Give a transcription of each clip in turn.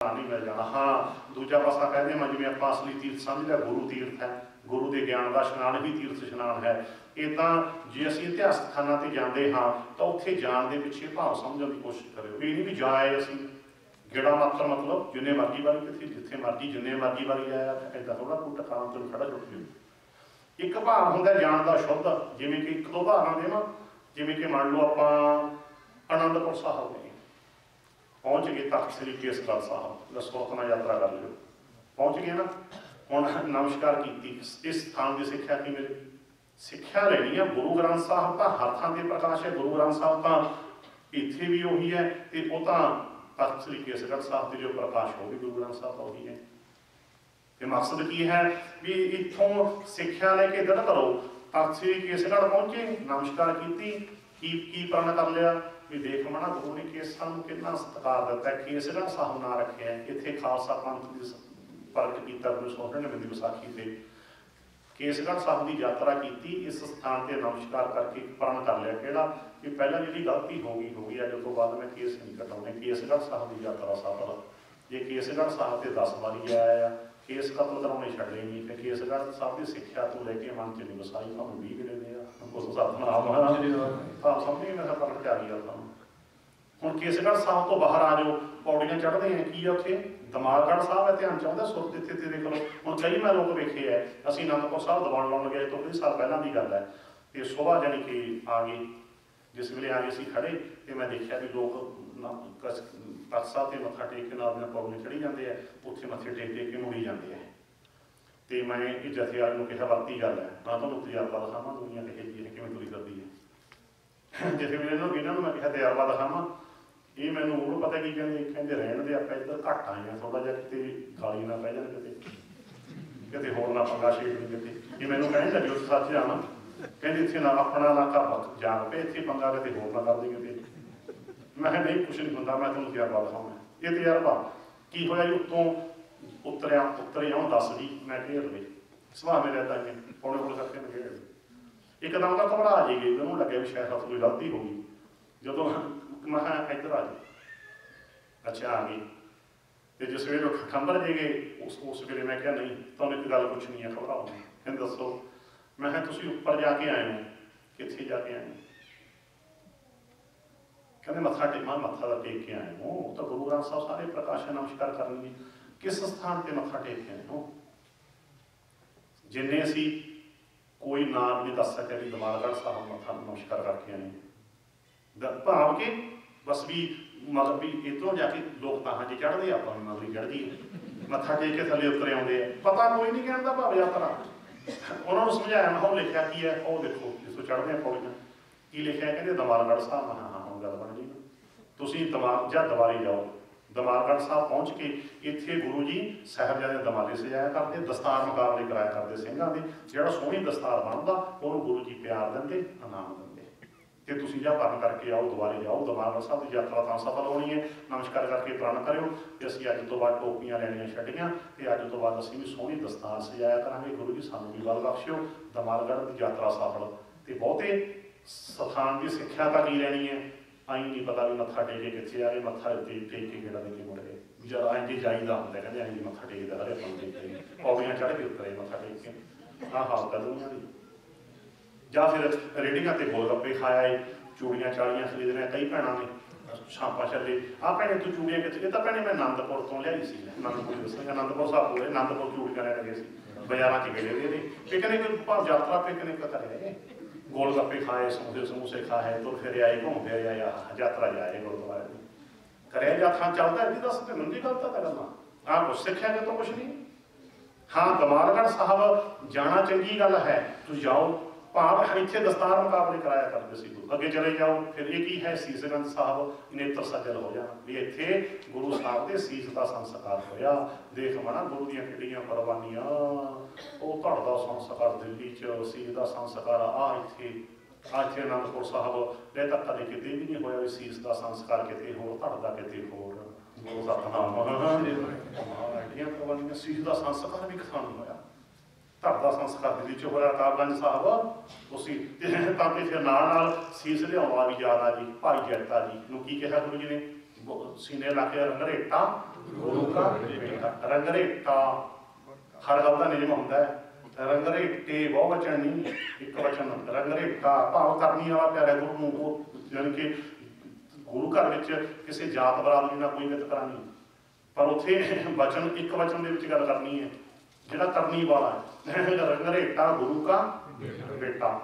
ਨਹੀਂ ਮਿਲ ਜਾਣਾ ਹਾਂ, ਦੂਜਾ ਪਾਸਾ ਕਹਿੰਦੇ ਮੈਂ ਜਿਵੇਂ ਆਪਾਂ ਅਸਲੀ ਤੀਰਥ ਸਮਝ ਲਿਆ ਗੁਰੂ ਤੀਰਥ ਹੈ, ਗੁਰੂ ਦੇ ਗਿਆਨ ਦਾ ਇਸ਼ਨਾਨ ਵੀ ਤੀਰਥ ਇਸ਼ਨਾਨ ਹੈ। ਇਦਾਂ ਜੇ ਅਸੀਂ ਇਤਿਹਾਸਕ ਥਾਨਾਂ ਤੇ ਜਾਂਦੇ ਹਾਂ, ਤਾਂ ਉੱਥੇ ਜਾਣ ਦੇ ਪਿੱਛੇ ਭਾਵ ਸਮਝਣ ਦੀ ਕੋਸ਼ਿਸ਼ ਕਰਿਓ। ਇਹ ਨਹੀਂ ਵੀ ਜਾਏ ਅਸੀਂ, ਜਿਹੜਾ ਮਾਤਰ ਮਤਲਬ ਜਿੰਨੇ ਮਰਜ਼ੀ ਵਾਰੀ ਕਿਥੇ, ਜਿੱਥੇ ਮਰਜ਼ੀ, ਜਿੰਨੇ ਮਰਜ਼ੀ ਵਾਰੀ ਆਇਆ ਐਦਾਂ ਥੋੜਾ ਕੋਈ ਟਿਕਾਣਾ ਤੋਂ ਖੜਾ ਜੁਟ ਜਾਓ ਇੱਕ ਭਾਵ ਹੁੰਦਾ ਜਾਣ ਦਾ ਸ਼ੁੱਧ, ਜਿਵੇਂ ਕਿ ਇੱਕ ਦੋ ਭਾਵਾਂ ਦੇ ਨਾ, ਜਿਵੇਂ ਕਿ ਮੰਨ ਲਓ ਆਪਾਂ ਅਨੰਦਪੁਰ ਸਾਹਿਬ ਗਏ ਪਹੁੰਚ ਗਏ ਤਖਤ ਸ੍ਰੀ ਕੇਸਗੜ੍ਹ ਸਾਹਿਬ ਲਸਕੋਤਨਾ ਯਾਤਰਾ ਕਰ ਲਿਓ। ਪਹੁੰਚ ਗਏ ਨਾ, ਹੁਣ ਨਮਸਕਾਰ ਕੀਤੀ। ਇਸ- ਸਥਾਨ ਦੀ ਸਿੱਖਿਆ ਕੀ ਮੇਰੇ ਸਿੱਖਿਆ ਲੈਣੀ ਹੈ ਗੁਰੂ ਗ੍ਰੰਥ ਸਾਹਿਬ ਤਾਂ ਹਰ ਥਾਂ ਤੇ ਪ੍ਰਕਾਸ਼ ਹੈ। ਗੁਰੂ ਗ੍ਰੰਥ ਸਾਹਿਬ ਤਾਂ ਇੱਥੇ ਵੀ ਉਹੀ ਹੈ ਤੇ ਉਹ ਤਾਂ ਤਖਤ ਸ੍ਰੀ ਕੇਸਗੜ੍ਹ ਸਾਹਿਬ ਦੇ ਜੋ ਪ੍ਰਕਾਸ਼ ਹੋ ਵੀ ਗੁਰੂ ਗ੍ਰੰਥ ਸਾਹਿਬ ਦਾ ਉਹੀ ਹੈ। ਤੇ ਮਕਸਦ ਕੀ ਹੈ ਵੀ ਇੱਥੋਂ ਸਿੱਖਿਆ ਲੈ ਕੇ ਦਿਨ ਕਰੋ। ਤਖਤ ਸ੍ਰੀ ਕੇਸਗੜ੍ਹ ਪਹੁੰਚੇ, ਨਮਸਕਾਰ ਕੀਤੀ, ਕੀ ਕੀ ਪ੍ਰਣ ਕਰ ਲਿਆ? ਵੀ ਦੇਖ ਮਣਾ ਗੁਰੂ ਨੇ ਕੇਸਾਂ ਨੂੰ ਕਿੰਨਾ ਸਤਿਕਾਰ ਦਿੱਤਾ ਕੇਸਗੜ੍ਹ ਸਾਹਿਬ ਨਾਂ ਰੱਖਿਆ। ਇੱਥੇ ਖਾਲਸਾ ਪੰਥ ਦੀ ਪ੍ਰਗਟ ਕੀਤਾ ਗੁਰੂ ਸੋਹਣ ਨੇ ਦੀ ਵਿਸਾਖੀ ਤੇ। ਕੇਸਗੜ੍ਹ ਸਾਹਿਬ ਦੀ ਯਾਤਰਾ ਕੀਤੀ, ਇਸ ਸਥਾਨ ਤੇ ਨਮਸਕਾਰ ਕਰਕੇ ਪ੍ਰਣ ਕਰ ਲਿਆ, ਕਿਹੜਾ? ਕਿ ਪਹਿਲਾਂ ਜਿਹੜੀ ਗਲਤੀ ਹੋ ਗਈ ਹੋ ਗਈ, ਅੱਜ ਤੋਂ ਬਾਅਦ ਮੈਂ ਕੇਸ ਨਹੀਂ ਕਟਾਉਣੇ ਕੇਸਗੜ੍ਹ ਸਾਹਿਬ ਦੀ ਯਾਤਰਾ ਸਫਲ ਜੇ ਕੇਸਗੜ੍ਹ ਸਾਹਿਬ ਤੇ 10 ਵਾਰੀ ਆਇਆ ਆ ਕੇਸ ਕਤਲ ਕਰਾਉਣੇ ਛੱਡੇ ਨਹੀਂ ਤੇ ਕੇਸਗੜ੍ਹ ਸਾਹਿਬ ਦੀ ਸਿੱਖਿਆ ਤੋਂ ਲੈ ਕੇ ਮਨ ਨਹੀਂ ਵਸਾਈ ਤੁਹਾਨੂੰ 20 ਮਿਲੇ ਦੇ ਆ ਉਸ ਸਤਨਾਮ ਆ। ਤਾਂ ਸਮਝੀ ਮੈਂ ਤਾਂ ਪਰਖ ਆ ਗਿਆ ਤੁਹਾਨੂੰ ਹੁਣ ਕੇਸਗੜ੍ਹ ਸਾਹਿਬ ਤੋਂ ਬਾਹਰ ਆ ਜਾਓ ਪੌੜੀਆਂ ਚੜ੍ਹਦੇ ਆ ਕੀ ਆ ਉੱਥੇ? ਦਮਾਲਗੜ੍ਹ ਸਾਹਿਬ ਹੈ ਧਿਆਨ ਚਾਹੁੰਦਾ ਸੁਰਤ ਇੱਥੇ ਤੇ ਦੇਖ ਲਓ ਹੁਣ ਕਈ ਮੈਂ ਲੋਕ ਵੇਖੇ ਐ ਅਸੀਂ ਅਨੰਦਪੁਰ ਸਾਹਿਬ ਦੀਵਾਨ ਲਾਉਣ ਗਏ ਤੋਂ ਕਈ ਸਾਲ ਪਹਿਲਾਂ ਦੀ ਗੱਲ ਹੈ। ਤੇ ਸੁਬਾਹ ਜਾਨੀ ਕਿ ਆ ਗਏ ਜਿਸ ਵੇਲੇ ਆ ਗਏ ਸੀ ਖੜੇ ਤੇ ਮੈਂ ਦੇਖਿਆ ਵੀ ਲੋਕ ਤਖਤ ਸਾਹਿਬ ਤੇ ਮੱਥਾ ਟੇਕ ਕੇ ਨਾਲ ਦੀਆਂ ਪੌੜੀਆਂ ਚੜੀ ਜਾਂਦੇ ਆ, ਉੱਥੇ ਮੱਥੇ ਟੇਕ ਟੇਕ ਕੇ ਮੁੜੀ ਜਾਂਦੇ ਆ। ਤੇ ਮੈਂ ਇਹ ਜਥੇਦਾਰ ਨੂੰ ਕਿਹਾ, ਵਰਤੀ ਗੱਲ ਹੈ ਨਾ ਤੁਹਾਨੂੰ ਤਜਰਬਾ ਦਿਖਾਵਾਂ, ਦੁਨੀਆ ਕਿਹੇ ਜੀ ਹੈ, ਕਿਵੇਂ ਤੁਰੀ ਕਰਦੀ ਹੈ? ਜਿਵੇਂ ਮੇਰੇ ਨੂੰ ਇਹਨਾਂ ਨੂੰ ਮੈਂ ਕਿਹਾ, ਤਜਰਬਾ ਦਿਖਾਵਾਂ। ਇਹ ਮੈਨੂੰ ਉਹ ਪਤਾ ਕੀ ਕਹਿੰਦੇ ਕਹਿੰਦੇ ਰਹਿਣ ਦੇ ਆਪਾਂ ਇੱਧਰ ਘੱਟ ਆਏ ਆ ਥੋੜਾ ਜਿਹਾ ਕਿਤੇ ਗਾਲੀ ਨਾ ਪੈ ਜਾਣ ਕਿਤੇ ਕਿਤੇ ਹੋਰ ਨਾ ਪੰਗਾ ਛੇੜ ਨਹੀਂ ਕਿਤੇ। ਇਹ ਮੈਨੂੰ ਕਹਿੰਦੇ ਲੱਗੇ ਉਸ ਸੱਚ ਜਾਣਾ। ਕਹਿੰਦੇ ਇੱਥੇ ਨਾ ਆਪਣਾ ਨਾ ਘਰ ਵਕਤ ਜਾਣ ਪਏ ਇੱਥੇ ਪੰਗਾ ਕਿਤੇ ਹੋਰ ਨਾ ਕਰ ਦੇ ਕਿਤੇ ਮੈਂ ਕਿਹਾ, ਨਹੀਂ, ਕੁਛ ਨਹੀਂ ਹੁੰਦਾ, ਮੈਂ ਤੁਹਾਨੂੰ ਤਜਰਬਾ ਦਿਖਾਉਣਾ ਇਹ ਤਜਰਬਾ ਕੀ ਹੋਇਆ ਜੀ? ਉੱਤੋਂ ਉਤਰਿਆ ਉਤਰੇ ਆਉਂ ਦੱਸ ਜੀ ਮੈਂ ਘੇਰ ਲਈ। ਸੁਭਾਅ ਮੇਰੇ ਤਾਂ ਹੀ ਪੌਣੇ ਕੋਲ ਕਰਕੇ ਮੈਂ ਘੇਰ ਲਈ। ਇੱਕਦਮ ਤਾਂ ਘਬਰਾ ਜੀ ਗਈ ਉਹਨੂੰ ਲੱਗਿਆ ਵੀ ਸ਼ਾਇਦ ਹੱਥ ਕੋਈ ਗਲਤੀ ਹੋ ਗਈ। ਜਦੋਂ ਮੈਂ ਕਿਹਾ, ਇੱਧਰ ਆ ਜਾ। ਅੱਛਾ, ਆ ਗਈ। ਤੇ ਜਿਸ ਵੇਲੇ ਉਹ ਖੰਬਰ ਜੇ ਗਏ, ਉਸ ਉਸ ਵੇਲੇ ਮੈਂ ਕਿਹਾ, ਨਹੀਂ, ਤੁਹਾਨੂੰ ਇੱਕ ਗੱਲ ਪੁੱਛਣੀ ਹੈ ਘਬਰਾਓ ਨਾ। ਕਹਿੰਦੇ, ਦੱਸੋ। ਮੈਂ ਕਿਹਾ ਤੁਸੀਂ ਉੱਪਰ ਜਾ ਕੇ ਆਏ ਹੋ ਕਿੱਥੇ ਜਾ ਕੇ ਆਏ ਹੋ ਕਹਿੰਦੇ ਮੱਥਾ ਟੇਕ ਮੈਂ ਮੱਥਾ ਦਾ ਟੇਕ ਕੇ ਆਏ ਹੋ ਉਹ ਤਾਂ ਗੁਰੂ ਗ੍ਰੰਥ ਸਾਹਿਬ ਸਾਰੇ ਪ੍ਰਕਾਸ਼ਨ ਨਮਸਕਾਰ ਕਰਨਗੇ ਕਿਸ ਸਥਾਨ ਤੇ ਮੱਥਾ ਟੇਕ ਕੇ ਆਏ ਹੋ ਜਿੰਨੇ ਅਸੀਂ ਕੋਈ ਨਾਮ ਨਹੀਂ ਦੱਸ ਸਕਿਆ ਵੀ ਦਮਾਲਗੜ੍ਹ ਸਾਹਿਬ ਮੱਥਾ ਨਮਸਕਾਰ ਕਰਕੇ ਆਏ ਦਾ ਭਾਵ ਕਿ ਬਸ ਵੀ ਮਤਲਬ ਵੀ ਇਧਰੋਂ ਜਾ ਕੇ ਲੋਕ ਤਾਂ ਜੇ ਚੜ੍ਹਦੇ ਆ, ਆਪਾਂ ਨੂੰ ਮਗਰੀ ਚੜ੍ਹਦੀ ਹੈ ਮੱਥਾ ਟੇਕ ਕੇ ਥੱਲੇ ਉਤਰੇ ਆਉਂਦੇ ਆ ਪਤਾ ਕੋਈ ਨਹੀਂ ਕਹਿਣ ਦਾ ਭਾਵ ਯਾਤਰਾ ਉਹਨਾਂ ਨੂੰ ਸਮਝਾਇਆ ਮੈਂ ਉਹ ਲਿਖਿਆ ਕੀ ਹੈ ਉਹ ਦੇਖੋ ਜਿਸੋ ਚੜ੍ਹਦੇ ਆ ਪੌੜੀਆਂ ਕੀ ਲਿਖਿਆ ਕਹਿੰਦੇ ਦਮਾਲਗੜ੍ਹ ਸਾਹਿਬ ਮੈਂ ਹਾਂ ਹਾਂ ਹੁਣ ਗੱਲ ਬਣ ਗਈ ਤੁਸੀਂ ਦਮਾਲ ਜਾਂ ਦਵਾਰੀ ਜਾਓ ਦਮਾਲਗੜ੍ਹ ਸਾਹਿਬ ਪਹੁੰਚ ਕੇ ਇੱਥੇ ਗੁਰੂ ਜੀ ਸਾਹਿਬਜ਼ਾਦੇ ਦਮਾਲੇ ਸਜਾਇਆ ਕਰਦੇ ਦਸਤਾਰ ਮੁਕਾਬਲੇ ਕਰਾਇਆ ਕਰਦੇ ਸਿੰਘਾਂ ਦੇ ਜਿਹੜਾ ਸੋਹਣੀ ਦਸਤਾਰ ਬਣਦਾ ਉਹਨੂੰ ਗੁਰੂ ਜੀ ਪਿਆਰ ਦਿੰਦੇ ਇਨਾਮ ਦਿੰਦੇ ਤੇ ਤੁਸੀਂ ਜਾਂ ਪਰਨ ਕਰਕੇ ਆਓ, ਦੁਬਾਰੇ ਜਾਓ ਦਮਾਲਗੜ੍ਹ ਸਾਹਿਬ ਦੀ ਯਾਤਰਾ ਤਾਂ ਸਫਲ ਹੋਣੀ ਹੈ। ਨਮਸਕਾਰ ਕਰਕੇ ਪ੍ਰਣ ਕਰਿਓ ਤੇ ਅਸੀਂ ਅੱਜ ਤੋਂ ਬਾਅਦ ਟੋਪੀਆਂ ਲੈਣੀਆਂ ਛੱਡੀਆਂ ਤੇ ਅੱਜ ਤੋਂ ਬਾਅਦ ਅਸੀਂ ਵੀ ਸੋਹਣੀ ਦਸਤਾਰ ਸਜਾਇਆ ਕਰਾਂਗੇ। ਗੁਰੂ ਜੀ ਸਾਨੂੰ ਵੀ ਬਲ ਬਖਸ਼ਿਓ। ਦਮਾਲਗੜ੍ਹ ਦੀ ਯਾਤਰਾ ਸਫਲ ਤੇ ਬਹੁਤੇ ਸਥਾਨ ਦੀ ਸਿੱਖਿਆ ਤਾਂ ਕੀ ਲੈਣੀ ਹੈ? ਆਈ ਨਹੀਂ ਪਤਾ ਵੀ ਮੱਥਾ ਟੇਕੇ ਕਿੱਥੇ ਆ ਗਏ ਮੱਥਾ ਤੇ ਟੇਕ ਕੇ ਕਿਹੜਾ ਦੇ ਕੇ ਮੁੜ ਗਏ ਜਦ ਆਈ ਜੀ ਜਾਈਦਾ ਹੁੰਦਾ, ਕਹਿੰਦੇ ਆਈ ਜੀ ਮੱਥਾ ਟੇਕਦਾ ਹਰੇ ਪੰਨ ਦੇ ਕੇ ਪੌੜੀਆਂ ਚੜ੍ਹ ਕੇ ਉਤਰੇ ਮੱਥਾ ਟੇਕ ਕੇ। ਆਹ ਹਾਲਤ ਹੈ ਦੁਨੀਆ ਦੀ। ਜਾਂ ਫਿਰ ਰੇੜੀਆਂ ਤੇ ਗੋਲ ਗੱਪੇ ਖਾਇਆ ਏ, ਚੂੜੀਆਂ, ਚਾੜੀਆਂ ਖਰੀਦ ਰਹੇ, ਕਈ ਭੈਣਾਂ ਨੇ, ਛਾਪਾ ਚੱਲੇ ਆ ਭੈਣੇ ਤੂੰ ਚੂੜੀਆਂ ਕਿੱਥੇ, ਇਹ ਤਾਂ ਭੈਣੇ ਮੈਂ ਆਨੰਦਪੁਰ ਤੋਂ ਲਿਆਈ ਸੀ ਆਨੰਦਪੁਰ ਦੱਸਾਂਗਾ ਆਨੰਦਪੁਰ ਸਾਹਿਬ ਕੋਲੇ ਆਨੰਦਪੁਰ ਚੂੜੀਆਂ ਲੈਣ ਗਏ ਸੀ, ਬਾਜ਼ਾਰਾਂ 'ਚ ਗਏ ਦੇ ਨੇ। ਪਿਕਨਿਕ ਭਾਵ ਯਾਤਰਾ ਪਿਕਨਿਕ ਕਰੇ ਗੋਲ ਗੱਪੇ ਖਾਏ, ਸਮੋਸੇ ਸਮੋਸੇ ਖਾਏ, ਤੁਰ ਫਿਰ ਆਏ, ਘੁੰਮ ਫਿਰ ਆਏ ਯਾਤਰਾ ਜਾਏ ਗੁਰਦੁਆਰੇ ਦੀ ਕਰਿਆ ਯਾਤਰਾ ਚੱਲਦਾ ਜੀ ਦੱਸ ਤੇ ਮੰਦੀ ਗੱਲ ਤਾਂ ਕਰਨਾ ਆ ਕੁਛ ਸਿੱਖਿਆ ਜੇ ਤਾਂ ਕੁਛ ਨਹੀਂ? ਹਾਂ, ਦਮਾਲਗੜ੍ਹ ਸਾਹਿਬ ਜਾਣਾ ਚੰਗੀ ਗੱਲ ਹੈ, ਤੁਸੀਂ ਜਾਓ। ਭਾਵ ਇੱਥੇ ਦਸਤਾਰ ਮੁਕਾਬਲੇ ਕਰਾਇਆ ਕਰਦੇ ਸੀ ਗੁਰੂ। ਅੱਗੇ ਚਲੇ ਜਾਓ ਫਿਰ ਇਹ ਕੀ ਹੈ ਸੀਸਗੰਜ ਸਾਹਿਬ? ਨੇਤਰ ਸਜਲ ਹੋ ਜਾਣਾ ਵੀ ਇੱਥੇ ਗੁਰੂ ਸਾਹਿਬ ਦੇ ਸੀਸ ਦਾ ਸੰਸਕਾਰ ਹੋਇਆ। ਦੇਖ ਮਣਾ ਗੁਰੂ ਦੀਆਂ ਕਿਹੜੀਆਂ ਕੁਰਬਾਨੀਆਂ। ਉਹ ਧੜਦਾ ਸੰਸਕਾਰ ਦਿੱਲੀ ਚ ਸੀਸ ਦਾ ਸੰਸਕਾਰ ਆ ਇੱਥੇ। ਆ ਇੱਥੇ ਅਨੰਦਪੁਰ ਸਾਹਿਬ। ਇਹ ਤਾਂ ਕਦੇ ਕਿਤੇ ਵੀ ਨਹੀਂ ਹੋਇਆ ਵੀ ਸੀਸ ਦਾ ਸੰਸਕਾਰ ਕਿਤੇ ਹੋਰ ਧੜਦਾ ਕਿਤੇ ਹੋਰ। ਗੁਰੂ ਸਤਨਾਮ। ਐਡੀਆਂ ਕੁਰਬਾਨੀਆਂ ਸੀਸ ਦਾ ਸੰਸਕਾਰ ਵੀ ਕਿਸਾਨ ਹੋਇਆ। ਧਰ ਦਾ ਸੰਸਕਾਰ ਦਿੱਲੀ ਚ ਹੋਇਆ ਕਾਬਗੰਜ ਸਾਹਿਬ ਉਸੇ ਤੇ ਤਾਂ ਕਿ ਫਿਰ ਨਾਲ ਨਾਲ ਸੀਸ ਲਿਆਉਣ ਵਾਲਾ ਵੀ ਯਾਦ ਆ ਜੀ, ਭਾਈ ਜੈਤਾ ਜੀ ਨੂੰ ਕੀ ਕਿਹਾ ਗੁਰੂ ਜੀ ਨੇ? ਸੀਨੇ ਲਾ ਕੇ ਰੰਗਰੇਟਾ ਗੁਰੂ ਘਰ ਰੰਗਰੇਟਾ। ਹਰ ਗੱਲ ਦਾ ਨਿਯਮ ਹੁੰਦਾ ਹੈ। ਰੰਗਰੇਟੇ ਬਹੁ ਵਚਨ ਨਹੀਂ, ਇੱਕ ਵਚਨ ਰੰਗਰੇਟਾ ਭਾਵ ਕਰਨੀ ਵਾਲਾ ਪਿਆਰਾ ਗੁਰੂ ਨੂੰ ਉਹ ਯਾਨੀ ਕਿ ਗੁਰੂ ਘਰ ਵਿੱਚ ਕਿਸੇ ਜਾਤ ਬਰਾਦਰੀ ਨਾਲ ਕੋਈ ਵਿਤਕਰਾ ਨਹੀਂ ਪਰ ਉੱਥੇ ਵਚਨ, ਇੱਕ ਵਚਨ ਦੇ ਵਿੱਚ ਗੱਲ ਕਰਨੀ ਹੈ। ਜਿਹੜਾ ਕਰਨੀ ਵਾਲਾ ਹੈ। ਰੰਗਰੇਟਾ ਗੁਰੂ ਕਾ ਬੇਟਾ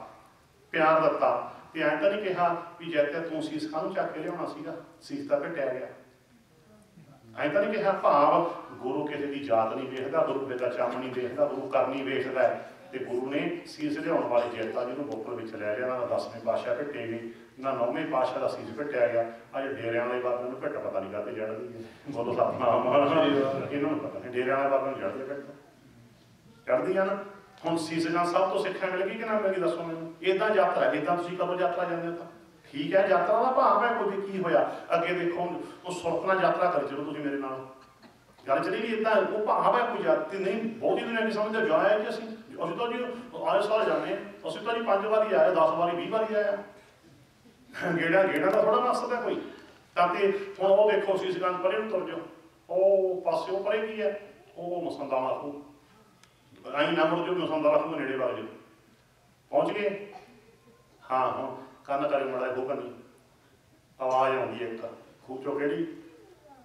ਪਿਆਰ ਦਿੱਤਾ ਤੇ ਐਂ ਤਾਂ ਨਹੀਂ ਕਿਹਾ ਵੀ ਜੈ ਤੇ ਤੂੰ ਸੀਸ ਕਾਹਨੂੰ ਚੱਕ ਕੇ ਲਿਆਉਣਾ ਸੀਗਾ ਸੀਸ ਤਾਂ ਘਟਿਆ ਗਿਆ। ਐਂ ਤਾਂ ਨਹੀਂ ਕਿਹਾ ਭਾਵ ਗੁਰੂ ਕਿਸੇ ਦੀ ਜਾਤ ਨਹੀਂ ਵੇਖਦਾ ਗੁਰੂ ਪਿਤਾ ਚੰਮ ਨਹੀਂ ਦੇਖਦਾ ਗੁਰੂ ਕਰਨੀ ਵੇਖਦਾ। ਤੇ ਗੁਰੂ ਨੇ ਸੀਸ ਲਿਆਉਣ ਵਾਲੀ ਜੈਤਾ ਜਿਹਨੂੰ ਬੋਕਲ ਵਿੱਚ ਲੈ ਲਿਆ ਨਾ ਦਸਵੇਂ ਪਾਤਸ਼ਾਹ ਭੇਟੇ ਗਈ ਨਾ ਨੌਵੇਂ ਪਾਤਸ਼ਾਹ ਦਾ ਸੀਸ ਭੇਟਿਆ ਗਿਆ। ਅੱਜ ਡੇਰਿਆਂ ਵਾਲੇ ਬਾਬੇ ਨੂੰ ਭੇਟ ਪਤਾ ਨਹੀਂ ਕਾਤੇ ਜੜਦੀ ਬੋਲੋ ਸਤਨਾਮ ਇਹਨਾਂ ਨੂੰ ਪਤਾ ਨਹੀਂ ਡੇਰਿਆਂ ਵਾਲੇ ਬਾਬੇ ਨੂੰ ਜੜਦੇ ਭੇਟ ਚੜਦੀ ਨਾ, ਹੁਣ ਸੀਸਗਾਂ ਸਭ ਤੋਂ ਸਿੱਖਿਆ ਮਿਲ ਗਈ ਕਿ ਨਾ ਮਿਲ ਗਈ ਦੱਸੋ ਮੈਨੂੰ? ਇਦਾਂ ਯਾਤਰਾ ਇਦਾਂ ਤੁਸੀਂ ਕਦੋਂ ਯਾਤਰਾ ਜਾਂਦੇ ਹੋ ਤਾਂ? ਠੀਕ ਹੈ, ਯਾਤਰਾ ਦਾ ਭਾਵ ਹੈ ਕੋਈ ਕੀ ਹੋਇਆ। ਅੱਗੇ ਦੇਖੋ ਉਹ ਸੁਰਤ ਨਾਲ ਯਾਤਰਾ ਕਰ, ਚਲੋ ਤੁਸੀਂ ਮੇਰੇ ਨਾਲ। ਗੱਲ ਚਲੀ ਵੀ ਇਦਾਂ ਉਹ ਭਾਵ ਹੈ ਕੋਈ ਯਾਤਰੀ ਨਹੀਂ, ਬਹੁਤੀ ਦੁਨੀਆ ਕੀ ਸਮਝਦੇ ਜਾਇਆ ਕਿ ਅਸੀਂ। ਅਸੀਂ ਤਾਂ ਜੀ, ਆਏ ਸਾਲ ਜਾਂਦੇ ਅਸੀਂ ਤਾਂ ਜੀ ਪੰਜ ਵਾਰੀ ਆਏ 10 ਵਾਰੀ 20 ਵਾਰੀ ਆਇਆ ਗੇੜਾ ਗੇੜਾ ਦਾ ਥੋੜਾ ਮਸਤ ਹੈ ਕੋਈ। ਤਾਂ ਤੇ ਹੁਣ ਉਹ ਦੇਖੋ ਸੀਸਗਾਂ ਪਰੇ ਨੂੰ ਤੁਰ ਜਾਓ। ਉਹ ਪਾਸੇ ਉਹ ਪਰੇ ਵੀ ਹੈ? ਉਹ ਮਸੰਦਾ ਮਾਖੂ ਆਈ ਨਾ ਮੁੜ ਜੋ ਮਸੰਦਾ ਮਾਖੂ ਦੇ ਨੇੜੇ ਵਗ ਜਾਓ ਪਹੁੰਚ ਗਏ? ਹਾਂ ਹਾਂ। ਕੰਨ ਕਰੇ ਮੜਾ ਹੋ ਕੰਨੀ। ਆਵਾਜ਼ ਆਉਂਦੀ ਹੈ ਇੱਕ ਖੂਚੋ ਕਿਹੜੀ?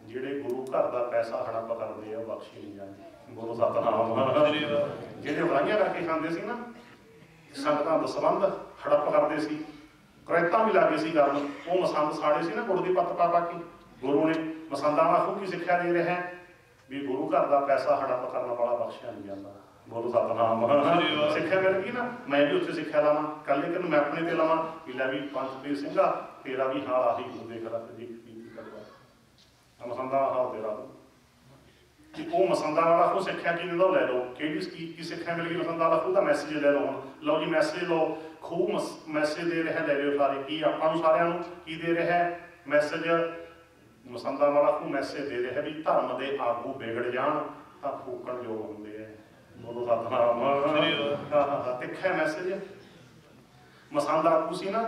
ਜਿਹੜੇ ਗੁਰੂ ਘਰ ਦਾ ਪੈਸਾ ਹੜੱਪ ਕਰਦੇ ਆ, ਉਹ ਬਖਸ਼ੀ ਨਹੀਂ ਜਾਂਦੇ। ਗੁਰੂ ਸਤਨਾਮ। ਜਿਹੜੇ ਵਰਾਈਆਂ ਕਰਕੇ ਖਾਂਦੇ ਸੀ ਨਾ, ਸੰਗਤਾਂ ਦਾ ਸੰਬੰਧ ਹੜੱਪ ਕਰਦੇ ਸੀ। ਕਰੈਤਾਂ ਵੀ ਲੱਗੇ ਸੀ ਕਰਨ। ਉਹ ਮਸੰਦ ਸਾੜੇ ਸੀ ਨਾ ਗੁਰੂ ਦੀ ਪੱਤ ਪਾ ਪਾ ਕੇ। ਗੁਰੂ ਨੇ ਮਸੰਦਾਂ ਵਾਂਗੂ ਕੀ ਸਿੱਖਿਆ ਦੇ ਰਿਹਾ ਵੀ ਗੁਰੂ ਘਰ ਦਾ ਪੈਸਾ ਹੜੱਪ ਕਰਨ ਵਾਲਾ ਬਖਸ਼ਿਆ ਨਹੀਂ ਜਾਂਦਾ। ਗੁਰੂ ਸਤਨਾਮ ਸਿੱਖਿਆ ਮਿਲ ਗਈ ਨਾ ਮੈਂ ਵੀ ਉੱਥੇ ਸਿੱਖਿਆ ਲਾਵਾਂ ਕੱਲ ਲੇਕਿਨ ਮੈਂ ਆਪਣੇ ਤੇ ਲਾਵਾਂ ਕਿ ਲੈ ਵੀ ਪੰਥ ਸਿੰਘਾ ਤੇਰਾ ਵੀ ਹਾਲ ਆਹੀ ਹੋ ਦੇਖ ਰੱਖ ਜੀ ਕੀ ਕਰਵਾ ਮਸੰਦਾ ਹਾਲ ਤੇਰਾ। ਕਿ ਉਹ ਮਸੰਦਾ ਵਾਲਾ ਉਹ ਸਿੱਖਿਆ ਕੀ ਦਿੰਦਾ ਲੈ ਲਓ? ਕਿਹੜੀ ਕੀ ਕੀ ਸਿੱਖਿਆ ਮਿਲ ਗਈ ਮਸੰਦਾ ਵਾਲਾ? ਉਹਦਾ ਮੈਸੇਜ ਲੈ ਲਓ ਹੁਣ। ਲਓ ਜੀ ਮੈਸੇਜ ਲਓ। ਖੂਬ ਮੈਸੇਜ ਦੇ ਰਿਹਾ ਲੈ ਲਿਓ ਸਾਰੇ। ਕੀ ਆਪਾਂ ਨੂੰ ਸਾਰਿਆਂ ਨੂੰ ਕੀ ਦੇ ਰਿਹਾ ਮੈਸੇਜ ਮਸੰਦਾ ਵਾਲਾ ਖੂਬ ਮੈਸੇਜ ਦੇ ਰਿਹਾ ਵੀ ਧਰਮ ਦੇ ਆਗੂ ਵਿਗੜ ਜਾਣ ਤਾਂ ਫੂਕਣ ਯੋਗ ਹੁੰਦੇ ਆ। ਬੋਲੋ ਸਤਨਾਮ ਤਿੱਖਾ ਮੈਸੇਜ ਮਸੰਦ ਆਗੂ ਸੀ ਨਾ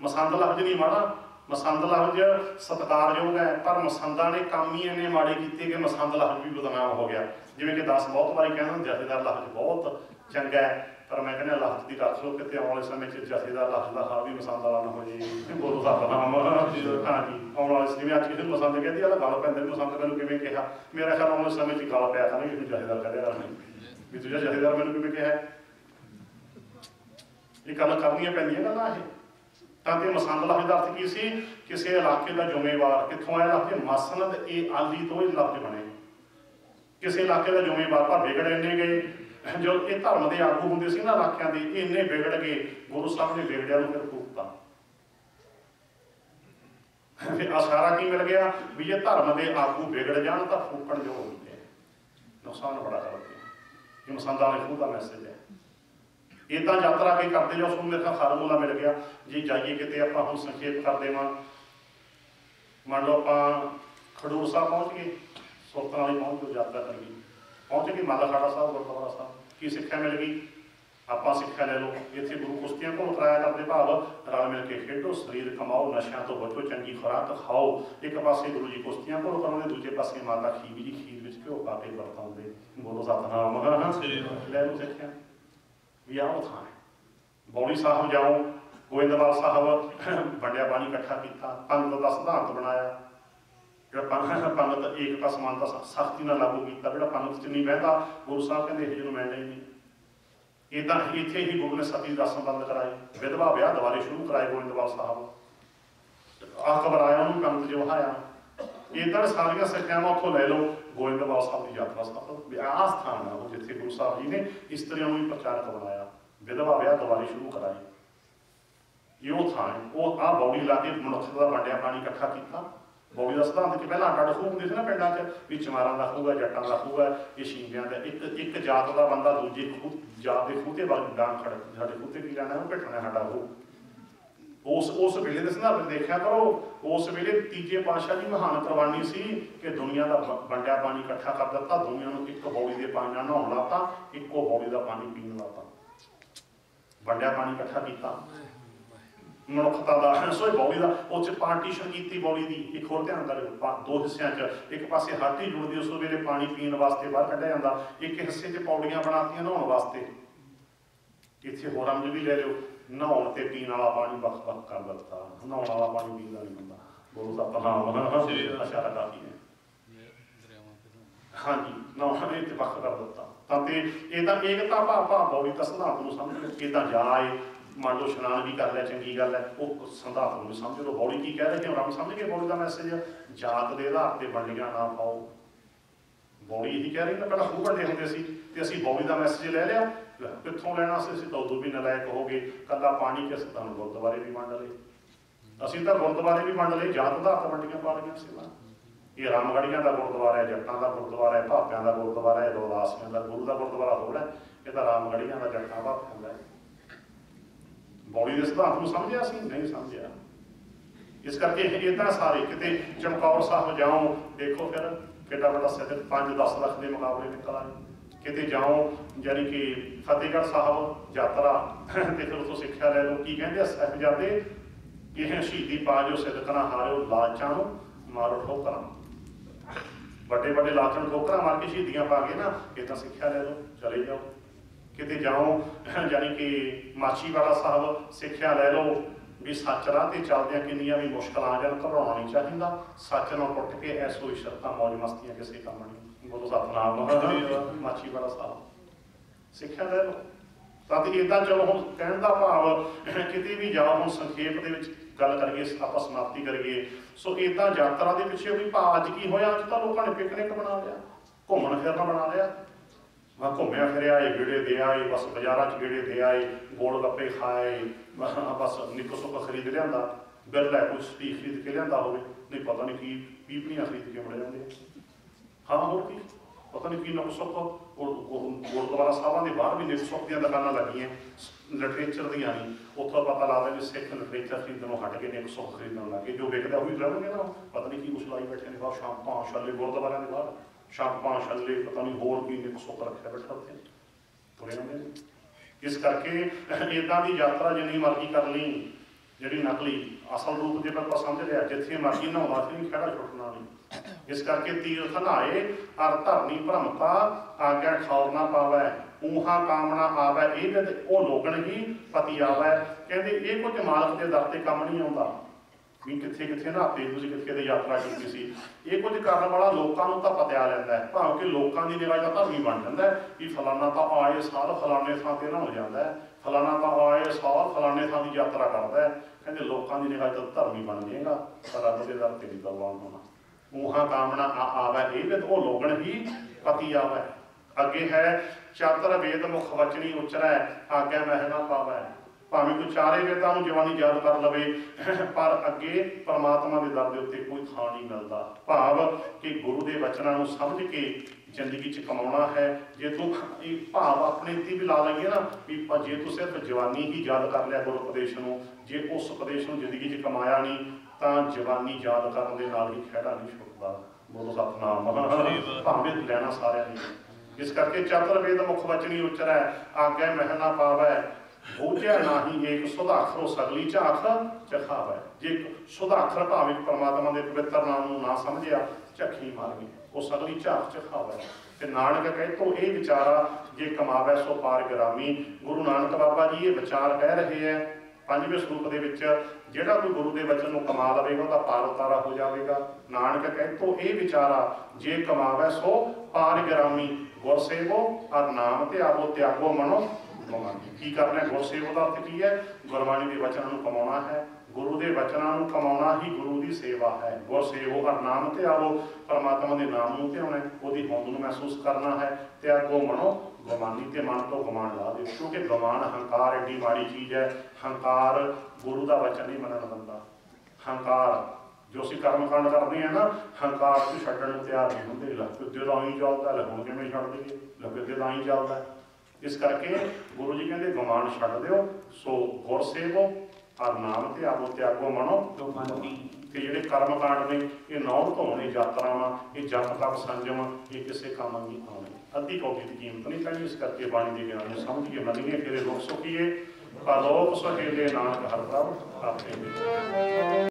ਮਸੰਦ ਲਫ਼ਜ਼ ਨਹੀਂ ਮਾੜਾ ਮਸੰਦ ਲਫ਼ਜ਼ ਸਤਿਕਾਰਯੋਗ ਹੈ ਪਰ ਮਸੰਦਾਂ ਨੇ ਕੰਮ ਹੀ ਇੰਨੇ ਮਾੜੇ ਕੀਤੇ ਕਿ ਮਸੰਦ ਲਫ਼ਜ਼ ਵੀ ਬਦਨਾਮ ਹੋ ਗਿਆ ਜਿਵੇਂ ਕਿ 10 ਬਹੁਤ ਵਾਰੀ ਕਹਿੰਦੇ ਜਥੇਦਾਰ ਲਫ਼ਜ਼ ਬਹੁਤ ਚੰਗਾ ਹੈ ਪਰ ਮੈਂ ਕਹਿੰਦਾ ਲਫ਼ਜ਼ ਦੀ ਰੱਖ ਲਓ ਕਿਤੇ ਆਉਣ ਵਾਲੇ ਸਮੇਂ 'ਚ ਜਥੇਦਾਰ ਲਫ਼ਜ਼ ਦਾ ਹਾਲ ਵੀ ਮਸੰਦ ਵਾਲਾ ਨਾ ਹੋ ਜੇ ਬੋਲੋ ਸਤਨਾਮ ਹਾਂਜੀ ਆਉਣ ਵਾਲੇ ਸਮੇਂ ਵਿੱਚ ਕਿਸੇ ਨੂੰ ਮਸੰਦ ਕਹਿੰਦੀ ਆ ਗੱਲ ਪੈਂਦੇ ਨੂੰ ਮਸੰਦ ਮੈਨੂੰ ਕਿਵੇਂ ਕਿਹਾ ਮੇਰਾ ਖਿਆਲ ਆਉਣ ਵਾਲੇ ਸਮੇਂ 'ਚ ਗੱਲ ਪਿਆ ਕਰਨੀ ਵੀ ਜਥੇਦਾਰ ਕਰਿਆ ਨਹੀਂ ਵੀ ਤੁਝਾ ਜਥੇਦਾਰ ਮੈਨੂੰ ਕਿਵੇਂ ਕਿਹਾ ਇਹ ਗੱਲ ਕਰਨੀਆਂ ਪੈਂਦੀਆਂ ਗੱਲਾਂ ਇਹ। ਤਾਂ ਤੇ ਮਸੰਦ ਲਫ਼ਜ਼ ਦਾ ਅਰਥ ਕੀ ਸੀ? ਕਿਸੇ ਇਲਾਕੇ ਦਾ ਜ਼ਿੰਮੇਵਾਰ ਕਿੱਥੋਂ ਆਇਆ? ਲਫ਼ਜ਼ ਮਸਨਦ ਇਹ ਆਲੀ ਤੋਂ ਇਹ ਲਫ਼ਜ਼ ਬਣੇ। ਕਿਸੇ ਇਲਾਕੇ ਦਾ ਜ਼ਿੰਮੇਵਾਰ ਪਰ ਵਿਗੜ ਇੰਨੇ ਗਏ। ਜੋ ਇਹ ਧਰਮ ਦੇ ਆਗੂ ਹੁੰਦੇ ਸੀ ਨਾ ਇਲਾਕਿਆਂ ਦੇ, ਇਹ ਇੰਨੇ ਵਿਗੜ ਗਏ, ਗੁਰੂ ਸਾਹਿਬ ਨੇ ਵਿਗੜਿਆ ਨੂੰ ਫਿਰ ਫੂਕਤਾ ਫਿਰ ਅਸਾਰਾ ਕੀ ਮਿਲ ਗਿਆ? ਵੀ ਜੇ ਧਰਮ ਦੇ ਆਗੂ ਵਿਗੜ ਜਾਣ ਤਾਂ ਫੂਕਣ ਜੋ ਹੁੰਦੇ ਨੁਕਸਾਨ ਬੜਾ ਕਰਦੇ ਆ ਇਹ ਮਸੰਦਾਂ ਖੂਹ ਦਾ ਮੈਸੇਜ ਹੈ। ਇਦਾਂ ਯਾਤਰਾ ਕੇ ਕਰਦੇ ਜਾਓ ਤੁਹਾਨੂੰ ਮੇਰੇ ਖਿਆਲ ਫਾਰਮੂਲਾ ਮਿਲ ਗਿਆ। ਜੇ ਜਾਈਏ ਕਿਤੇ ਆਪਾਂ ਹੁਣ ਸੰਖੇਪ ਕਰ ਦੇਵਾਂ। ਮੰਨ ਲਓ ਆਪਾਂ ਖਡੂਰ ਸਾਹਿਬ ਪਹੁੰਚ ਗਏ। ਸੁਲਤਾਨ ਵਾਲੀ ਪਹੁੰਚ ਗਏ ਯਾਤਰਾ ਕਰ ਪਹੁੰਚ ਗਏ ਮਾਲਾ ਖਾੜਾ ਸਾਹਿਬ, ਗੁਰਦੁਆਰਾ ਸਾਹਿਬ। ਕੀ ਸਿੱਖਿਆ ਮਿਲ ਗਈ? ਆਪਾਂ ਸਿੱਖਿਆ ਲੈ ਲਓ ਇੱਥੇ ਗੁਰੂ ਕੁਸ਼ਤੀਆਂ ਕੋਲ ਕਰਾਇਆ ਕਰਦੇ ਭਾਵ ਰਲ ਮਿਲ ਕੇ ਖੇਡੋ ਸਰੀਰ ਕਮਾਓ ਨਸ਼ਿਆਂ ਤੋਂ ਬਚੋ ਚੰਗੀ ਖੁਰਾਕ ਖਾਓ ਇੱਕ ਪਾਸੇ ਗੁਰੂ ਜੀ ਕੁਸ਼ਤੀਆਂ ਕੋਲ ਕਰਾਉਂਦੇ ਦੂਜੇ ਪਾਸੇ ਮਾਤਾ ਖੀਰ ਜੀ ਖੀਰ ਵਿੱਚ ਘਿਓ ਪਾ ਕੇ ਵਰਤਾਉਂਦੇ ਬੋਲੋ ਸਤਨਾਮ ਲੈ ਲਓ ਸਿੱਖਿਆ ਵੀ ਆਹ ਥਾਂ ਬੌਲੀ ਸਾਹਿਬ ਜਾਓ ਗੋਇੰਦਵਾਲ ਸਾਹਿਬ ਵੰਡਿਆ ਪਾਣੀ ਇਕੱਠਾ ਕੀਤਾ ਪੰਗਤ ਦਾ ਸਿਧਾਂਤ ਬਣਾਇਆ ਜਿਹੜਾ ਪੰਗਤ ਪੰਗਤ ਏਕਤਾ ਸਮਾਨਤਾ ਸਖਤੀ ਨਾਲ ਲਾਗੂ ਕੀਤਾ ਜਿਹੜਾ ਪੰਗਤ ਚ ਨਹੀਂ ਬਹਿੰਦਾ ਗੁਰੂ ਸਾਹਿਬ ਕਹਿੰਦੇ ਇਹ ਜਿਹਨੂੰ ਮੈਂ ਹੀ ਨਹੀਂ ਇਦਾਂ ਇੱਥੇ ਹੀ ਗੁਰੂ ਨੇ ਸਤੀ ਰਸਮ ਬੰਦ ਕਰਾਈ ਵਿਧਵਾ ਵਿਆਹ ਦੁਬਾਰੇ ਸ਼ੁਰੂ ਕਰਾਏ ਗੋਇੰਦਵਾਲ ਸਾਹਿਬ। ਆਹ ਘਬਰਾਇਆ ਉਹਨੂੰ ਪੰਗਤ ਚ ਵਹਾਇਆ ਇਦਾਂ ਸਾਰੀਆਂ ਸਿੱਖਿਆਵਾਂ ਉੱਥੋਂ ਲੈ ਲਓ ਗੋਇੰਦਵਾਲ ਸਾਹਿਬ ਦੀ ਯਾਤਰਾ ਸਾਹਿਬ ਵਿਆਹ ਸਥਾਨ ਹੈ ਉਹ ਜਿੱਥੇ ਗੁਰੂ ਸਾਹਿਬ ਜੀ ਨੇ ਇਸਤਰੀਆਂ ਨੂੰ ਵੀ ਪ੍ਰਚਾਰਕ ਬਣਾਇਆ। ਵਿਧਵਾ ਵਿਆਹ ਦੁਬਾਰੇ ਸ਼ੁਰੂ ਕਰਾਈ ਇਹ ਉਹ ਥਾਂ ਉਹ ਆਹ ਬੌੜੀ ਲਾ ਕੇ ਮਨੁੱਖ ਦਾ ਵੰਡਿਆ ਪਾਣੀ ਇਕੱਠਾ ਕੀਤਾ। ਬੌੜੀ ਦਾ ਸਿਧਾਂਤ ਕਿ ਪਹਿਲਾਂ ਅੱਡ ਖੂਹ ਹੁੰਦੇ ਸੀ ਨਾ ਪਿੰਡਾਂ 'ਚ, ਵੀ ਚਮਾਰਾਂ ਦਾ ਖੂਹ ਹੈ, ਜੱਟਾਂ ਦਾ ਖੂਹ ਹੈ, ਇਹ ਸ਼ੀਂਗਿਆਂ ਦਾ, ਇੱਕ ਇੱਕ ਜਾਤ ਦਾ ਬੰਦਾ ਦੂਜੇ ਖੂਹ, ਜਾਤ ਦੇ ਖੂਹ ਤੇ ਵਗ ਡਾਂਗ ਖੜ, ਸਾਡੇ ਖੂਹ ਤੇ ਕੀ ਲੈਣਾ, ਉਹ ਭਿੱਟਣਾ ਸਾਡਾ ਖੂਹ। ਉਸ ਉਸ ਵੇਲੇ ਦੇ ਸੰਦਰਭ ਦੇਖਿਆ ਕਰੋ, ਉਸ ਵੇਲੇ ਤੀਜੇ ਪਾਤਸ਼ਾਹ ਦੀ ਮਹਾਨ ਕੁਰਬਾਨੀ ਸੀ ਕਿ ਦੁਨੀਆ ਦਾ ਵੰਡਿਆ ਪਾਣੀ ਇਕੱਠਾ ਕਰ ਦਿੱਤਾ, ਦੁਨੀਆ ਨੂੰ ਇੱਕ ਬੌੜੀ ਦੇ ਪਾਣੀ ਨਾਲ ਨਹਾਉਣ ਲਾਤਾ, ਇੱਕੋ ਬੌਲੀ ਦਾ ਪਾਣੀ ਪੀਣ ਲਾਤਾ। ਵੰਡਿਆ ਪਾਣੀ ਇਕੱਠਾ ਕੀਤਾ। ਮਨੁੱਖਤਾ ਦਾ ਸੋ ਇਹ ਬੌਲੀ ਦਾ। ਉਹ ਚ ਪਾਰਟੀਸ਼ਨ ਕੀਤੀ ਬੌਲੀ ਦੀ। ਇੱਕ ਹੋਰ ਧਿਆਨ ਪਾ- ਦੋ ਹਿੱਸਿਆਂ ਚ। ਇੱਕ ਪਾਸੇ ਹੱਟੀ ਜੁੜਦੀ ਉਸ ਵੇਲੇ ਪਾਣੀ ਪੀਣ ਵਾਸਤੇ ਬਾਹਰ ਕੱਢਿਆ ਜਾਂਦਾ। ਇੱਕ ਹਿੱਸੇ 'ਚ ਪੌੜੀਆਂ ਬਣਾਤੀਆਂ ਨਹਾਉਣ ਵਾਸਤੇ। ਇੱਥੇ ਹੋਰ ਅੰਜ ਵੀ ਲੈ ਲਿਓ। ਨਹਾਉਣ ਤੇ ਪੀਣ ਵਾਲਾ ਪਾਣੀ ਵੱਖ ਵੱਖ ਕਰ ਦਿੱਤਾ। ਨਹਾਉਣ ਵਾਲਾ ਪਾਣੀ ਪੀਣ ਦਾ ਨਹੀਂ ਹੁੰਦਾ। ਦਾ ਪ੍ਰਣਾਮ ਅਸ਼ਾਰਾ ਕਾਫੀ ਹੈ? ਹਾਂਜੀ ਨਹਾਉਣ ਤੇ ਵੱਖ ਕਰ ਦਿੱਤਾ। ਤਾਂ ਤੇ ਇਹ ਤਾਂ ਏਕਤਾ ਭਾਵ ਭਾਵ ਬੌਲੀ ਤਾਂ ਸਿਧਾਂਤ ਨੂੰ ਸਮਝ ਕੇ ਇਦਾਂ ਜਾਏ ਮੰਨ ਲਓ ਇਸ਼ਨਾਨ ਵੀ ਕਰ ਲਿਆ, ਚੰਗੀ ਗੱਲ ਹੈ। ਉਹ ਸਿਧਾਂਤ ਨੂੰ ਵੀ ਸਮਝ ਲਓ ਬੌਲੀ ਕੀ ਕਹਿ ਰਹੇ ਹੋ ਰੱਬ ਸਮਝ ਗਏ ਬੌਲੀ ਦਾ ਮੈਸੇਜ ਜਾਤ ਦੇ ਆਧਾਰ ਤੇ ਵੰਡੀਆਂ ਨਾ ਪਾਓ। ਬੌਲੀ ਇਹੀ ਕਹਿ ਰਹੀ ਨਾ, ਪਹਿਲਾਂ ਖੂਹ ਵੱਡੇ ਹੁੰਦੇ ਸੀ ਤੇ ਅਸੀਂ ਬੌਲੀ ਦਾ ਮੈਸੇਜ ਲੈ ਲਿਆ। ਕਿੱਥੋਂ ਲੈਣਾ ਸੀ? ਅਸੀਂ ਤਾਂ ਉਦੋਂ ਵੀ ਨਲਾਇਕ ਹੋ ਗਏ ਕੱਲਾ ਪਾਣੀ ਕਿਸ ਤਰ੍ਹਾਂ ਗੁਰਦੁਆਰੇ ਵੀ ਵੰਡ ਲਏ? ਅਸੀਂ ਤਾਂ ਗੁਰਦੁਆਰੇ ਵੀ ਵੰਡ ਲਏ, ਜਾਤ ਦਾ ਤਾਂ ਵੰਡੀਆਂ ਪਾ ਲਈਆਂ ਸੀ ਇਹ ਰਾਮਗੜੀਆਂ ਦਾ ਗੁਰਦੁਆਰਾ ਹੈ, ਜੱਟਾਂ ਦਾ ਗੁਰਦੁਆਰਾ ਹੈ, ਭਾਪਿਆਂ ਦਾ ਗੁਰਦੁਆਰਾ ਹੈ ਰੋਦਾਸੀਆਂ ਦਾ, ਗੁਰੂ ਦਾ ਗੁਰਦੁਆਰਾ ਥੋੜਾ ਹੈ। ਇਹ ਤਾਂ ਰਾਮਗੜੀਆਂ ਦਾ ਜੱਟਾਂ ਭਾਪਿਆਂ ਦਾ ਹੈ। ਬੌਲੀ ਦੇ ਸਿਧਾਂਤ ਨੂੰ ਸਮਝਿਆ ਸੀ? ਨਹੀਂ ਸਮਝਿਆ। ਇਸ ਕਰਕੇ ਇਹ ਸਾਰੇ, ਕਿਤੇ ਚਮਕੌਰ ਸਾਹਿਬ ਜਾਓ, ਦੇਖੋ ਫਿਰ ਕਿੱਡਾ ਵੱਡਾ ਸਿੱਧ 5-10 ਲੱਖ ਦੇ ਮੁਕਾਬਲੇ ਨਿਕਲ ਆਏ ਕਿਤੇ ਜਾਓ, ਯਾਨੀ ਕਿ ਫਤਿਹਗੜ੍ਹ ਸਾਹਿਬ ਯਾਤਰਾ, ਤੇ ਫਿਰ ਉੱਥੋਂ ਸਿੱਖਿਆ ਲੈ ਲਓ। ਕੀ ਕਹਿੰਦੇ ਆ ਸਾਹਿਬਜ਼ਾਦੇ? ਇਹ ਸ਼ਹੀਦੀ ਪਾ ਜੋ ਸਿੱਧਕਣਾ ਹਾਰਿਓ ਲਾਚਾਂ ਨੂੰ ਮਾਰੋ ਠੋਕਰਾਂ। ਵੱਡੇ ਵੱਡੇ ਲਾਚਾਂ ਨੂੰ ਠੋਕਰਾਂ ਮਾਰ ਕੇ ਸ਼ਹੀਦੀਆਂ ਪਾ ਕੇ ਨਾ ਇਹ ਤਾਂ ਸਿੱਖਿਆ ਲੈ ਲਓ, ਚਲੇ ਜਾਓ। ਕਿਤੇ ਜਾਓ ਯਾਨੀ ਕਿ ਮਾਛੀਵਾੜਾ ਸਾਹਿਬ ਸਿੱਖਿਆ ਲੈ ਲਓ ਵੀ ਸੱਚ ਰਾਹ ਤੇ ਚੱਲਦਿਆਂ ਕਿੰਨੀਆਂ ਵੀ ਮੁਸ਼ਕਲਾਂ ਆ ਜਾਣ ਘਬਰਾਉਣਾ ਨਹੀਂ ਚਾਹੀਦਾ। ਸੱਚ ਨਾਲ ਟੁੱਟ ਕੇ ਐਸੋ ਹੀ ਸ਼ਰਤਾਂ ਮੌਜ ਮਸਤੀਆਂ ਕਿਸੇ ਕੰਮ ਨਹੀਂ। ਬੋਲੋ ਸਤਨਾਮ ਮਾਛੀਵਾੜਾ ਸਾਹਿਬ। ਸਿੱਖਿਆ ਲੈ ਲਓ। ਤਾਂ ਤੇ ਇਦਾਂ ਚਲੋ ਹੁਣ ਕਹਿਣ ਦਾ ਭਾਵ ਕਿਤੇ ਵੀ ਜਾਓ ਹੁਣ ਸੰਖੇਪ ਦੇ ਵਿੱਚ ਗੱਲ ਕਰੀਏ ਆਪਾਂ ਸਮਾਪਤੀ ਕਰੀਏ। ਸੋ ਇਦਾਂ ਯਾਤਰਾ ਦੇ ਪਿੱਛੇ ਵੀ ਭਾਅ ਅੱਜ ਕੀ ਹੋਇਆ? ਅੱਜ ਤਾਂ ਲੋਕਾਂ ਨੇ ਪਿਕਨਿਕ ਬਣਾ ਲਿਆ ਘੁੰਮਣ ਫਿਰਨਾ ਬਣਾ ਲਿਆ। ਮੈਂ ਘੁੰਮਿਆ ਫਿਰਿਆ ਏ ਗੇੜੇ ਦੇ ਆਏ, ਬਸ ਬਾਜ਼ਾਰਾਂ 'ਚ ਗੇੜੇ ਦੇ ਆਏ, ਗੋਲ ਗੱਪੇ ਖਾਏ ਬਸ ਨਿੱਕੋ ਸੁੱਕ ਖਰੀਦ ਲਿਆਂਦਾ, ਬਿੱਲ ਲੈ ਕੋਈ ਸਪੀ ਖਰੀਦ ਕੇ ਲਿਆਂਦਾ ਹੋਵੇ, ਨਹੀਂ ਪਤਾ ਨਹੀਂ ਕੀ ਪੀਪਣੀਆਂ ਖਰੀਦ ਕੇ ਮੁੜ ਜਾਂਦੇ ਹਾਂ, ਹੋਰ ਕੀ? ਪਤਾ ਨਹੀਂ ਕੀ ਨੁਕ ਗੁਰਦੁਆਰਾ ਸਾਹਿਬਾਂ ਦੇ ਬਾਹਰ ਵੀ ਨਿੱਕ ਸੁੱਕ ਦੀਆਂ ਦੁਕਾਨਾਂ ਲੱਗੀਆਂ, ਲਿਟਰੇਚਰ ਦੀਆਂ ਨਹੀਂ, ਉੱਥੋਂ ਪਤਾ ਲੱਗਦਾ ਵੀ ਸਿੱਖ ਲਿਟਰੇਚਰ ਖਰੀਦਣੋਂ ਹਟ ਕੇ ਨਿੱਕ ਸੁੱਕ ਖਰੀਦਣ ਲੱਗੇ ਜੋ ਵਿਕਦਾ ਉਹ ਵੀ ਰਹਿਣਗੇ ਨਾ, ਪਤਾ ਨਹੀਂ ਕੀ ਕੁਛ ਲਾਈ ਬੈਠੇ ਨੇ ਬਾਹਰ, ਸ਼ਾਮ ਪਾਂ ਛੱਲੇ ਗੁਰਦੁਆਰਿਆਂ ਦੇ ਬਾਹਰ। ਸ਼ਾਮ ਛੱਲੇ ਪਤਾ ਨਹੀਂ ਹੋਰ ਕੀ ਨਿੱਕ ਸੁੱਕ ਰੱਖਿਆ ਬੈਠਾ ਉੱਥੇ? ਤੁਰੇ ਹੁੰਦੇ ਇਸ ਕਰਕੇ ਇਦਾਂ ਦੀ ਯਾਤਰਾ ਜਿੰਨੀ ਮਰਜ਼ੀ ਕਰ ਲਈ, ਜਿਹੜੀ ਨਕਲੀ, ਅਸਲ ਰੂਪ ਦੇ ਆਪਾਂ ਸਮਝ ਲਿਆ ਜਿੱਥੇ ਮਰਜ਼ੀ ਨਹਾਉਣਾ ਸੀ ਖੜਾ ਛੁੱਟਣਾ ਨਹੀਂ ਇਸ ਕਰਕੇ ਤੀਰਥ ਨਹਾਏ ਅਰ ਧਰਨੀ ਭ੍ਰਮਤਾ ਆਗਿਆ ਠੌਰ ਨਾ ਪਾਵੈ, ਊਹਾ ਕਾਮਣਾ ਆਵੈ, ਇਹ ਵਿਦ ਉਹ ਲੋਗਣ ਹੀ ਪਤੀ ਆਵੈ। ਕਹਿੰਦੇ ਇਹ ਕੁਝ ਮਾਲਕ ਦੇ ਦਰ ਤੇ ਕੰਮ ਨਹੀਂ ਆਉਂਦਾ। ਵੀ ਕਿੱਥੇ ਕਿੱਥੇ ਨਹਾਤੇ ਤੁਸੀਂ ਕਿੱਥੇ ਦੀ ਯਾਤਰਾ ਕੀਤੀ ਸੀ। ਇਹ ਕੁਝ ਕਰਨ ਵਾਲਾ ਲੋਕਾਂ ਨੂੰ ਤਾਂ ਪਤਿਆ ਲੈਂਦਾ ਹੈ। ਭਾਵੇਂ ਕਿ ਲੋਕਾਂ ਦੀ ਨਿਗਾਹ 'ਚ ਤਾਂ ਧਰਮੀ ਬਣ ਜਾਂਦਾ ਹੈ ਕਿ ਫਲਾਨਾ ਤਾਂ ਆਏ ਸਾਲ ਫਲਾਣੇ ਥਾਂ ਤੇ ਨਹਾਉਣ ਜਾਂਦਾ ਹੈ। ਫਲਾਣਾ ਤਾਂ ਆਏ ਸਾਲ ਫਲਾਣੇ ਥਾਂ ਦੀ ਯਾਤਰਾ ਕਰਦਾ ਹੈ। ਕਹਿੰਦੇ ਲੋਕਾਂ ਦੀ ਨਿਗਾਹ ਤਾਂ ਧਰਮੀ ਬਣ ਜਾਏਗਾ, ਪਰ ਰੱਬ ਦੇ ਦਰ ਤੇ ਨਹੀਂ ਪ੍ਰਵਾਨ ਹੋਣਾ। ਊਹਾ ਕਾਮਣਾ ਆ ਆਵੈ, ਇਹ ਵਿਦ ਉਹ ਲੋਗਣ ਹੀ ਪਤੀ ਆਵੈ। ਅੱਗੇ ਹੈ, ਚਾਤਰ ਵੇਦ ਮੁਖ ਵਚਨੀ ਉਚਰੈ, ਆਗਿਆ ਮਹਿ ਨਾ ਪਾਵੈ। ਭਾਵੇਂ ਕੋਈ ਚਾਰੇ ਵੇਦਾਂ ਨੂੰ ਜਵਾਨੀ ਯਾਦ ਕਰ ਲਵੇ, ਪਰ ਅੱਗੇ ਪਰਮਾਤਮਾ ਦੇ ਦਰ ਦੇ ਉੱਤੇ ਕੋਈ ਥਾਂ ਨਹੀਂ ਮਿਲਦਾ। ਭਾਵ ਕਿ ਗੁਰੂ ਦੇ ਵਚਨਾਂ ਨੂੰ ਸਮਝ ਕੇ ਜ਼ਿੰਦਗੀ 'ਚ ਕਮਾਉਣਾ ਹੈ। ਜੇ ਤੂੰ ਇਹ ਭਾਵ ਆਪਣੇ ਤੇ ਵੀ ਲਾ ਲਈਏ ਨਾ, ਵੀ ਜੇ ਤੂੰ ਸਿਰਫ ਜਵਾਨੀ ਹੀ ਯਾਦ ਕਰ ਲਿਆ ਗੁਰੂ ਉਪਦੇਸ਼ ਨੂੰ, ਜੇ ਉਸ ਉਪਦੇਸ਼ ਨੂੰ ਜ਼ਿੰਦਗੀ 'ਚ ਕਮਾਇਆ ਨਹੀਂ, ਤਾਂ ਜਵਾਨੀ ਯਾਦ ਕਰਨ ਦੇ ਨਾਲ ਹੀ ਖਹਿੜਾ ਨਹੀਂ ਛੁੱਟਦਾ। ਬੋਲੋ ਸਤਨਾਮ। ਭਾਵੇਂ ਲੈਣਾ ਸਾਰਿਆਂ ਨੇ ਇਸ ਕਰਕੇ ਚਤੁਰ ਵੇਦ ਮੁਖ ਵਚਨੀ ਉਚਰੈ ਆਗੇ ਮਹਿਨਾ ਪਾਵੈ ਬੂਝਿਆ ਨਾਹੀ ਏਕ ਸੁਧਾਖਰੋ ਸਗਲੀ ਝਾਖ ਚਖਾਵੈ। ਜੇ ਸੁਧਾਖਰ ਭਾਵੇਂ ਪਰਮਾਤਮਾ ਦੇ ਪਵਿੱਤਰ ਨਾਮ ਨੂੰ ਨਾ ਸਮਝਿਆ, ਝੱਖੀ ਮਾਰ ਗਈ। ਉਹ ਸਗਲੀ ਝਾਖ ਚਖਾਵੈ। ਤੇ ਨਾਨਕ ਕਹੇ, ਤੋਂ ਇਹ ਵਿਚਾਰਾ ਜੇ ਕਮਾਵੈ ਸੋ ਪਾਰ ਗਰਾਮੀ। ਗੁਰੂ ਨਾਨਕ ਬਾਬਾ ਜੀ, ਇਹ ਵਿਚਾਰ ਕਹਿ ਰਹੇ ਹੈ ਪੰਜਵੇਂ ਸਰੂਪ ਦੇ ਵਿੱਚ, ਜਿਹੜਾ ਕੋਈ ਗੁਰੂ ਦੇ ਵਚਨ ਨੂੰ ਕਮਾ ਲਵੇਗਾ, ਉਹਦਾ ਪਾਰ ਉਤਾਰਾ ਹੋ ਜਾਵੇਗਾ। ਨਾਨਕ ਕਹਿ, ਤੋਂ ਇਹ ਵਿਚਾਰਾ ਜੇ ਕਮਾਵੈ ਸੋ ਪਾਰ ਗਰਾਮੀ। ਗੁਰਸੇਵੋ, ਹਰ ਨਾਮ ਤੇ ਆਵੋ ਤਿਆਗੋ, ਮਨੋ। ਗਵਾਨੀ ਕੀ ਕਰਨਾ ਹੈ? ਗੁਰ ਦਾ ਅਰਥ ਕੀ ਹੈ? ਗੁਰਬਾਣੀ ਦੇ ਵਚਨਾਂ ਨੂੰ ਕਮਾਉਣਾ ਹੈ। ਗੁਰੂ ਦੇ ਵਚਨਾਂ ਨੂੰ ਕਮਾਉਣਾ ਹੀ ਗੁਰੂ ਦੀ ਸੇਵਾ ਹੈ। ਗੁਰਸੇਵੋ ਨਾਮ ਤੇ ਆਵੋ। ਪਰਮਾਤਮਾ ਦੇ ਨਾਮ ਨੂੰ ਧਿਆਉਣਾ ਉਹਦੀ ਹੋਂਦ ਨੂੰ ਮਹਿਸੂਸ ਕਰਨਾ ਹੈ ਤਿਆਗੋ ਮਨੋ ਗਮਾਨੀ ਤੇ ਮਨ ਤੋਂ ਗਮਾਨ ਲਾ ਦਿਓ। ਕਿਉਂਕਿ ਗਮਾਨ ਹੰਕਾਰ ਏਡੀ ਮਾੜੀ ਚੀਜ਼ ਹੈ। ਹੰਕਾਰ ਗੁਰੂ ਦਾ ਵਚਨ ਨਹੀਂ ਮੰਨਣ ਦਿੰਦਾ। ਹੰਕਾਰ, ਜੋ ਅਸੀਂ ਕਰਮ ਕਾਂਡ ਕਰਦੇ ਆ ਨਾ, ਹੰਕਾਰ ਨੂੰ ਛੱਡਣ ਨੂੰ ਤਿਆਰ ਨਹੀਂ ਹੁੰਦੇ। ਲੱਗ ਜਦੋਂ ਤਾਂ ਹੀ ਚੱਲਦਾ। ਲੈ ਕਿਵੇਂ ਛੱਡ ਦਈਏ ਲੱਗੇ ਤੇ ਤਾਂ ਹੀ ਚੱਲਦਾ। ਇਸ ਕਰਕੇ ਗੁਰੂ ਜੀ ਕਹਿੰਦੇ ਗਮਾਨ ਛੱਡ ਦਿਓ ਸੋ ਗੁਰ ਸੇਵੋ ਅਰ ਨਾਮ ਤੇ ਆਪੋ ਤਿਆਗੋ ਮਨੋ। ਤੇ ਜਿਹੜੇ ਕਰਮ ਕਾਂਡ ਨੇ ਇਹ ਨੌ ਧੋਣੇ ਯਾਤਰਾਵਾਂ ਇਹ ਜਪ ਤਪ ਸੰਜਮ ਇਹ ਕਿਸੇ ਕੰਮ ਨਹੀਂ ਆਉਣੇ। ਅੱਧੀ ਕੌਡੀ ਦੀ ਕੀਮਤ ਨਹੀਂ ਪੈਣੀ ਇਸ ਕਰਕੇ ਬਾਣੀ ਦੇ ਗਿਆਨ ਨੂੰ ਸਮਝ ਕੇ ਮੰਨੀਏ ਫਿਰ ਰੁਖ ਸੁਖੀਏ। ਪਰਲੋਕ ਸੁਹੇਲੇ ਨਾਨਕ ਹਰ ਪ੍ਰਭ ਆਪੇ